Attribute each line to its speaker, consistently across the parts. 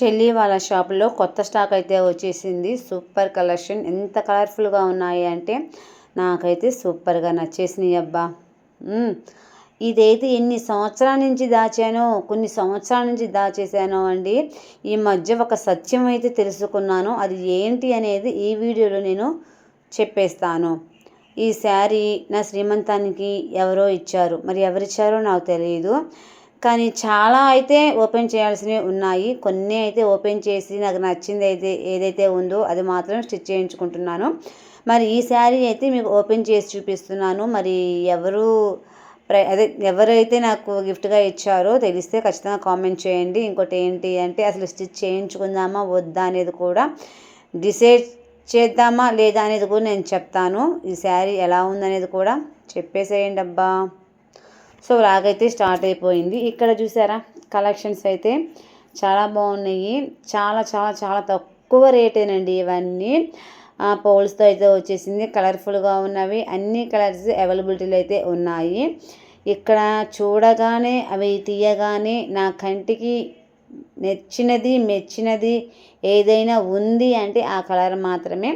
Speaker 1: చెల్లి వాళ్ళ షాప్లో కొత్త స్టాక్ అయితే వచ్చేసింది. Super collection. ఎంత కలర్ఫుల్గా ఉన్నాయి అంటే నాకైతే సూపర్గా నచ్చేసినాయి అబ్బా. ఇదైతే ఎన్ని సంవత్సరాల నుంచి దాచానో కొన్ని సంవత్సరాల నుంచి దాచేసానో అండి. ఈ మధ్య ఒక సత్యం అయితే తెలుసుకున్నాను. అది ఏంటి అనేది ఈ వీడియోలో నేను చెప్పేస్తాను. ఈ శారీ నా శ్రీమంతానికి ఎవరో ఇచ్చారు. మరి ఎవరిచ్చారో నాకు తెలియదు కానీ చాలా అయితే ఓపెన్ చేయాల్సినవి ఉన్నాయి. కొన్ని అయితే ఓపెన్ చేసి నాకు నచ్చింది అయితే ఏదైతే ఉందో అది మాత్రం స్టిచ్ చేయించుకుంటున్నాను. మరి ఈ శారీ అయితే మీకు ఓపెన్ చేసి చూపిస్తున్నాను. మరి ఎవరు ప్ర- అదే ఎవరైతే నాకు గిఫ్ట్గా ఇచ్చారో తెలిస్తే ఖచ్చితంగా కామెంట్ చేయండి. ఇంకోటి ఏంటి అంటే అసలు స్టిచ్ చేయించుకుందామా వద్దా అనేది కూడా డిసైడ్ చేద్దామా లేదా అనేది కూడా నేను చెప్తాను. ఈ శారీ ఎలా ఉందనేది కూడా చెప్పేసేయండి అబ్బా సో రాగైతే స్టార్ట్ అయిపోయింది. ఇక్కడ చూసారా? కలెక్షన్స్ అయితే చాలా బాగున్నాయి. చాలా చాలా చాలా తక్కువ రేటేనండి ఇవన్నీ. పోల్స్తో అయితే వచ్చేసింది. కలర్ఫుల్గా ఉన్నవి. అన్ని కలర్స్ అవైలబిలిటీలు అయితే ఉన్నాయి. ఇక్కడ చూడగానే అవి తీయగానే నా కంటికి నచ్చినది మెచ్చినది ఏదైనా ఉంది అంటే ఆ కలర్ మాత్రమే.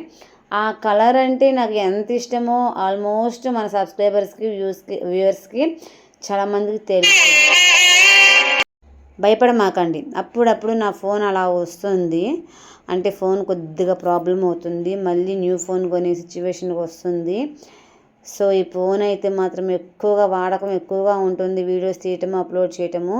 Speaker 1: ఆ కలర్ అంటే నాకు ఎంత ఇష్టమో ఆల్మోస్ట్ మన సబ్స్క్రైబర్స్కి వ్యూస్కి వ్యూవర్స్కి చాలామందికి తెలుసు. భయపడమాకండి. అప్పుడప్పుడు నా ఫోన్ అలా వస్తుంది. అంటే ఫోన్ కొద్దిగా ప్రాబ్లం అవుతుంది. మళ్ళీ న్యూ ఫోన్ కొనే సిచ్యువేషన్కి వస్తుంది. సో ఈ ఫోన్ అయితే మాత్రం ఎక్కువగా వాడకం ఎక్కువగా ఉంటుంది. వీడియోస్ తీయటము అప్లోడ్ చేయటము.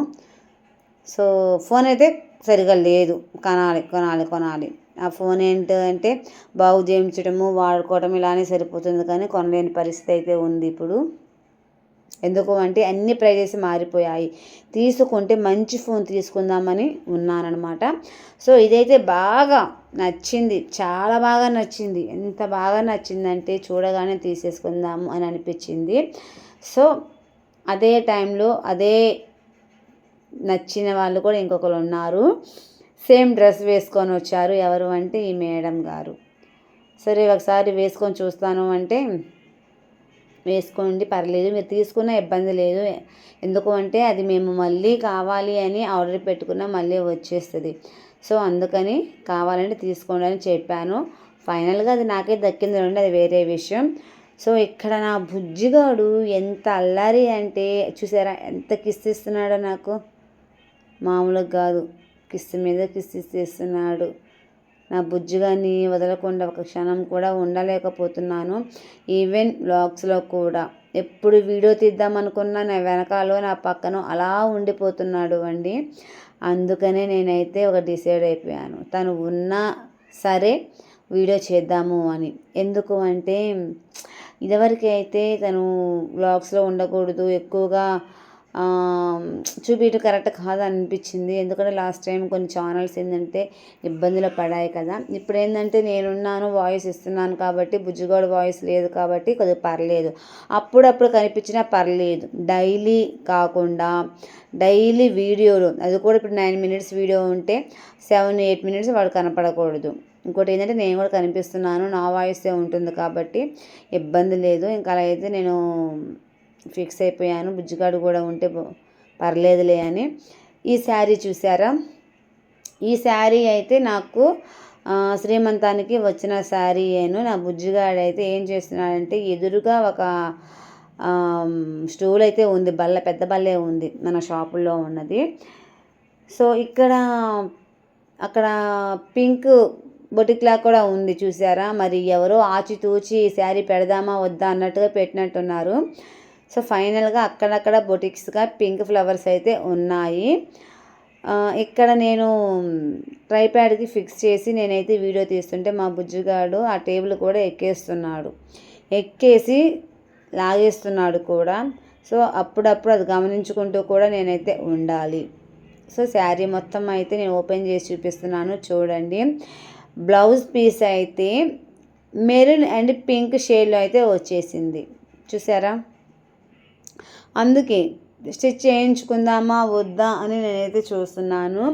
Speaker 1: సో ఫోన్ అయితే సరిగా లేదు. కొనాలి కొనాలి కొనాలి. ఆ ఫోన్ ఏంటంటే బాగు చేయించడము వాడుకోవడం ఇలానే సరిపోతుంది. కానీ కొనలేని పరిస్థితి అయితే ఉంది ఇప్పుడు. ఎందుకు అంటే అన్ని ప్రైజెస్ మారిపోయాయి. తీసుకుంటే మంచి ఫోన్ తీసుకుందామని ఉన్నానన్నమాట. సో ఇదైతే బాగా నచ్చింది. చాలా బాగా నచ్చింది. ఎంత బాగా నచ్చిందంటే చూడగానే తీసేసుకుందాము అని అనిపించింది. సో అదే టైంలో అదే నచ్చిన వాళ్ళు కూడా ఇంకొకరు ఉన్నారు. సేమ్ డ్రెస్ వేసుకొని వచ్చారు ఎవరు అంటే ఈ మేడం గారు. సరే ఒకసారి వేసుకొని చూస్తాను అంటే వేసుకోండి పర్లేదు మీరు తీసుకున్న ఇబ్బంది లేదు. ఎందుకు అంటే అది మేము మళ్ళీ కావాలి అని ఆర్డర్ పెట్టుకున్న మళ్ళీ వచ్చేస్తుంది. సో అందుకని కావాలంటే తీసుకోండి అని చెప్పాను. ఫైనల్గా అది నాకే దక్కింది రండి అది వేరే విషయం. సో ఇక్కడ నా బుజ్జిగాడు ఎంత అల్లారి అంటే చూసారా ఎంత కిస్ ఇస్తున్నాడో నాకు. మామూలుగా కాదు కిస్ మీద కిస్ ఇస్తున్నాడు నా బుజ్జిగాని వదలకుండా ఒక క్షణం కూడా ఉండలేకపోతున్నాను. ఈవెన్ బ్లాగ్స్లో కూడా. ఎప్పుడు వీడియో తీద్దామనుకున్నా నా వెనకాలో నా పక్కన అలా ఉండిపోతున్నాడు అండి అందుకనే నేనైతే ఒక డిసైడ్ అయిపోయాను. తను ఉన్నా సరే వీడియో చేద్దాము అని. ఎందుకు అంటే ఇదివరకు అయితే తను వ్లాగ్స్లో ఉండకూడదు ఎక్కువగా చూపించడం కరెక్ట్ కాదు అనిపించింది ఎందుకంటే లాస్ట్ టైం కొన్ని ఛానల్స్ ఏంటంటే ఇబ్బందులు పడాయి కదా. ఇప్పుడు ఏంటంటే నేనున్నాను వాయిస్ ఇస్తున్నాను కాబట్టి బుజ్జిగోడు వాయిస్ లేదు కాబట్టి కొద్దిగా పర్లేదు. అప్పుడప్పుడు కనిపించినా పర్లేదు. డైలీ కాకుండా డైలీ వీడియోలు అది కూడా ఇప్పుడు నైన్ మినిట్స్ వీడియో ఉంటే సెవెన్ ఎయిట్ మినిట్స్ వాడు కనపడకూడదు. ఇంకోటి ఏంటంటే నేను కూడా కనిపిస్తున్నాను నా వాయిసే ఉంటుంది కాబట్టి ఇబ్బంది లేదు. ఇంకా అలా అయితే నేను ఫిక్స్ అయిపోయాను. బుజ్జిగాడు కూడా ఉంటే పర్లేదులే అని. ఈ శారీ చూసారా ఈ శారీ అయితే నాకు శ్రీమంతానికి వచ్చిన శారీ అను నా బుజ్జిగాడు అయితే ఏం చేస్తున్నాడంటే ఎదురుగా ఒక స్టూల్ అయితే ఉంది. బల్ల పెద్ద బల్లే ఉంది మన షాపుల్లో ఉన్నది. సో ఇక్కడ అక్కడ పింక్ బొటిక్లా కూడా ఉంది చూసారా మరి ఎవరో ఆచితూచి శారీ పెడదామా వద్దా అన్నట్టుగా పెట్టినట్టున్నారు. సో ఫైనల్గా అక్కడక్కడ బొటిక్స్గా పింక్ ఫ్లవర్స్ అయితే ఉన్నాయి. ఇక్కడ నేను ట్రైప్యాడ్కి ఫిక్స్ చేసి నేనైతే వీడియో తీస్తుంటే మా బుజ్జిగాడు ఆ టేబుల్ కూడా ఎక్కేస్తున్నాడు. ఎక్కేసి లాగేస్తున్నాడు కూడా. సో అప్పుడప్పుడు అది గమనించుకుంటూ కూడా నేనైతే ఉండాలి. సో శారీ మొత్తం అయితే నేను ఓపెన్ చేసి చూపిస్తున్నాను చూడండి. బ్లౌజ్ పీస్ అయితే మెరూన్ అండ్ పింక్ షేడ్లో అయితే వచ్చేసింది. చూసారా? అందుకే స్టిచ్ చేయించుకుందామా వద్దా అని నేనైతే చూస్తున్నాను.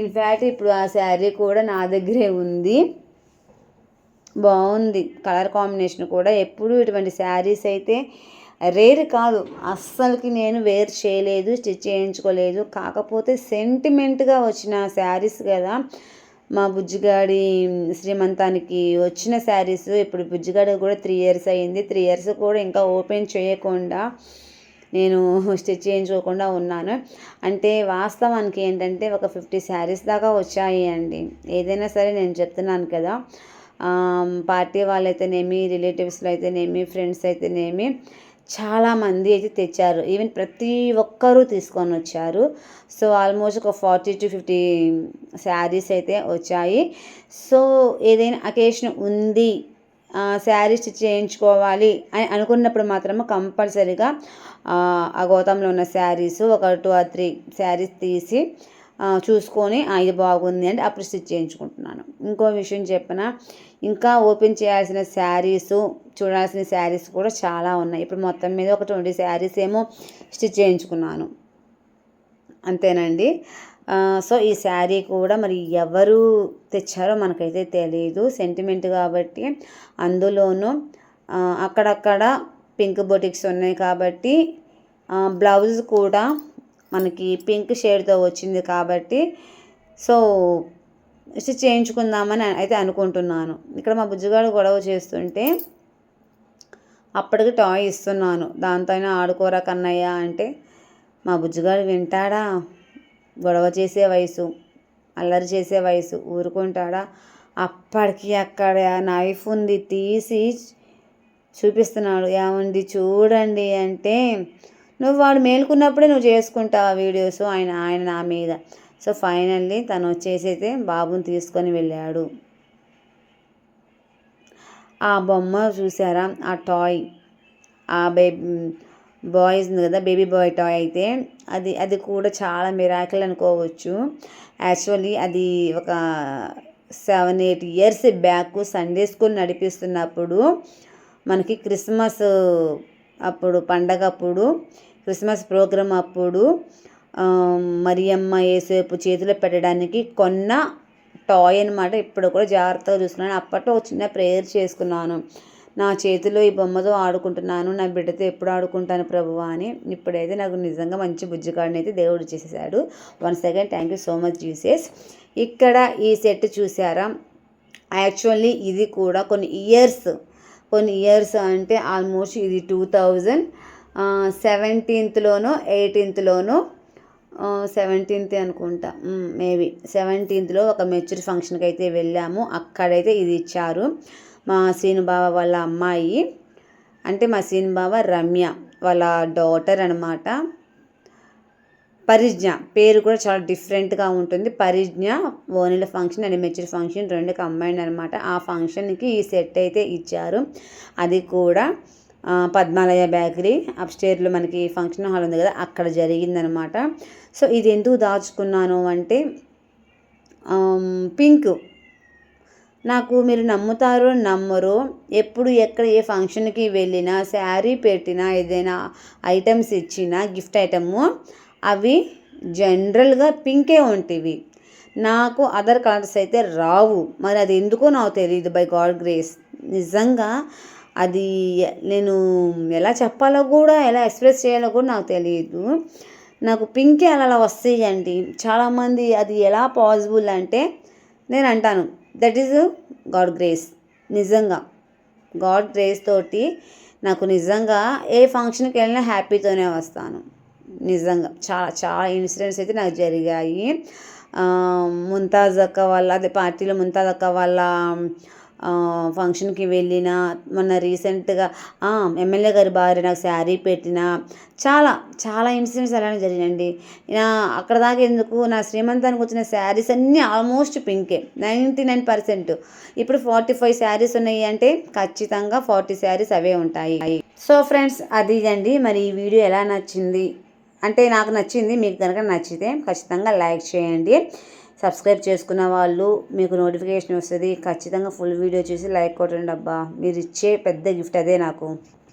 Speaker 1: ఇన్ఫ్యాక్ట్ ఇప్పుడు ఆ శారీ కూడా నా దగ్గరే ఉంది. బాగుంది. కలర్ కాంబినేషన్ కూడా ఎప్పుడు ఇటువంటి శారీస్ అయితే రేర్ కాదు. అస్సలకి నేను వేర్ చేయలేదు స్టిచ్ చేయించుకోలేదు. కాకపోతే సెంటిమెంట్గా వచ్చిన శారీస్ కదా. మా బుజ్జిగాడి శ్రీమంతానికి వచ్చిన శారీస్. ఇప్పుడు బుజ్జిగాడి కూడా త్రీ ఇయర్స్ అయింది త్రీ ఇయర్స్ కూడా ఇంకా ఓపెన్ చేయకుండా నేను స్టిచ్ చేయించుకోకుండా ఉన్నాను. అంటే వాస్తవానికి ఏంటంటే ఒక ఫిఫ్టీ శారీస్ దాకా వచ్చాయి అండి. ఏదైనా సరే నేను చెప్తున్నాను కదా. పార్టీ వాళ్ళైతేనేమి రిలేటివ్స్లో అయితేనేమి ఫ్రెండ్స్ అయితేనేమి చాలామంది అయితే తెచ్చారు. ఈవెన్ ప్రతి ఒక్కరూ తీసుకొని వచ్చారు. సో ఆల్మోస్ట్ ఒక ఫార్టీ టు ఫిఫ్టీ శారీస్ అయితే వచ్చాయి. సో ఏదైనా అకేషన్ ఉంది శారీ స్టిచ్ చేయించుకోవాలి అని అనుకున్నప్పుడు మాత్రమే కంపల్సరీగా ఆ గోతంలో ఉన్న శారీస్ ఒక టూ ఆర్ త్రీ శారీస్ తీసి చూసుకొని ఇది బాగుంది అంటే అప్పుడు స్టిచ్ చేయించుకుంటున్నాను. ఇంకో విషయం చెప్పిన ఇంకా ఓపెన్ చేయాల్సిన శారీస్ చూడాల్సిన శారీస్ కూడా చాలా ఉన్నాయి. ఇప్పుడు మొత్తం మీద ఒక ట్వంటీ శారీస్ ఏమో స్టిచ్ చేయించుకున్నాను. అంతేనండి. సో ఈ శారీ కూడా మరి ఎవరు తెచ్చారో మనకైతే తెలియదు సెంటిమెంట్ కాబట్టి. అందులోనూ అక్కడక్కడ పింక్ బొటిక్స్ ఉన్నాయి కాబట్టి బ్లౌజ్ కూడా మనకి పింక్ షేడ్తో వచ్చింది కాబట్టి సో స్టిచ్ చేయించుకుందామని అయితే అనుకుంటున్నాను. ఇక్కడ మా బుజ్జిగాడు గొడవ చేస్తుంటే అప్పటికి టాయ్ ఇస్తున్నాను. దాంతో ఆడుకోరా కన్నయ్య అంటే మా బుజ్జిగాడు వింటాడా? గొడవ చేసే వయసు అల్లరి చేసే వయసు ఊరుకుంటాడా? అప్పటికి అక్కడ నైఫ్ ఉంది తీసి చూపిస్తున్నాడు. ఏముంది చూడండి అంటే నువ్వు వాడు మేలుకున్నప్పుడే నువ్వు చేసుకుంటావు ఆ వీడియోస్ ఆయన ఆయన నా మీద. సో ఫైనల్లీ తను వచ్చేసైతే బాబుని తీసుకొని వెళ్ళాడు. ఆ బొమ్మ చూసారా? ఆ టాయ్ ఆ బేబీ బాయ్స్ ఉంది కదా బేబీ బాయ్ టాయ్ అయితే అది అది కూడా చాలా మిరాకిల్ అనుకోవచ్చు. యాక్చువల్లీ అది ఒక seven eight years back Sunday school నడిపిస్తున్నప్పుడు మనకి క్రిస్మస్ అప్పుడు పండగ అప్పుడు క్రిస్మస్ ప్రోగ్రామ్ అప్పుడు మరియమ్మ ఏసేపు చేతిలో పెట్టడానికి కొన్న టాయ్ అనమాట ఇప్పుడు కూడా జాగ్రత్తగా చూసుకున్నాను. అప్పట్లో ఒక చిన్న ప్రేయర్ చేసుకున్నాను. నా చేతిలో ఈ బొమ్మతో ఆడుకుంటున్నాను నా బిడ్డతో ఎప్పుడు ఆడుకుంటాను ప్రభు అని. ఇప్పుడైతే నాకు నిజంగా మంచి బుజ్జికాడిని అయితే దేవుడు చేసేసాడు one second thank you so much Jesus. ఇక్కడ ఈ సెట్ చూసారా యాక్చువల్లీ ఇది కూడా కొన్ని ఇయర్స్ కొన్ని ఇయర్స్ అంటే ఆల్మోస్ట్ ఇది టూ థౌజండ్ సెవెంటీన్త్లోనో ఎయిటీన్త్లోనో సెవెంటీన్త్ అనుకుంటా. మేబీ సెవెంటీన్త్లో ఒక మెచ్యూర్ ఫంక్షన్కి అయితే వెళ్ళాము. అక్కడైతే ఇది ఇచ్చారు. మా సీను బావ వాళ్ళ అమ్మాయి అంటే మా సీను బావ రమ్య వాళ్ళ డాటర్ అనమాట పరిజ్ఞ పేరు కూడా చాలా డిఫరెంట్గా ఉంటుంది. పరిజ్ఞ ఓనిల ఫంక్షన్ అండ్ మెచ్యూర్ ఫంక్షన్ రెండు కంబైండ్ అనమాట ఆ ఫంక్షన్కి ఈ సెట్ అయితే ఇచ్చారు. అది కూడా పద్మాలయ బేకరీ అప్స్టేర్లో మనకి ఫంక్షన్ హాల్ ఉంది కదా అక్కడ జరిగిందనమాట సో ఇది ఎందుకు దాచుకున్నాను అంటే పింక్ నాకు మీరు నమ్ముతారో నమ్మరు ఎప్పుడు ఎక్కడ ఏ ఫంక్షన్కి వెళ్ళినా శారీ పెట్టినా ఏదైనా ఐటమ్స్ ఇచ్చినా గిఫ్ట్ ఐటము అవి జనరల్గా పింకే ఉంటాయి నాకు అదర్ కలర్స్ అయితే రావు. మరి అది ఎందుకో నాకు తెలియదు బై గాడ్ గ్రేస్. నిజంగా అది నేను ఎలా చెప్పాలో కూడా ఎలా ఎక్స్ప్రెస్ చేయాలో కూడా నాకు తెలియదు నాకు పింకే అలా వస్తాయి అండి చాలామంది అది ఎలా పాసిబుల్ అంటే నేను అంటాను. దట్ ఈజ్ గాడ్ గ్రేస్ నిజంగా. గాడ్ గ్రేస్ తోటి నాకు నిజంగా ఏ ఫంక్షన్కి వెళ్ళినా హ్యాపీతోనే వస్తాను. నిజంగా. చాలా చాలా ఇన్సిడెంట్స్ అయితే నాకు జరిగాయి. ముంతాజ్ అక్క వాళ్ళ అదే పార్టీలో ముంతాజ్ అక్క వాళ్ళ ఫంక్షన్కి వెళ్ళిన మొన్న రీసెంట్గా ఎమ్మెల్యే గారి భార్య నాకు శారీ పెట్టిన చాలా చాలా ఇన్సిడెంట్స్ అలానే నా అక్కడ దాకా ఎందుకు నా శ్రీమంతానికి వచ్చిన శారీస్ అన్నీ ఆల్మోస్ట్ పింకే నైంటీ నైన్ పర్సెంట్. ఇప్పుడు ఫార్టీ ఫైవ్ శారీస్ ఉన్నాయి అంటే ఖచ్చితంగా ఫార్టీ శారీస్ అవే ఉంటాయి. సో ఫ్రెండ్స్ అది అండి మరి ఈ వీడియో ఎలా నచ్చింది? అంటే నాకు నచ్చింది మీకు కనుక నచ్చితే ఖచ్చితంగా లైక్ చేయండి. సబ్స్క్రైబ్ చేసుకున్న వాళ్ళు మీకు నోటిఫికేషన్ వస్తుంది ఖచ్చితంగా ఫుల్ వీడియో చూసి లైక్ కొట్టండి అబ్బా. మీరు ఇచ్చే పెద్ద గిఫ్ట్ అదే నాకు.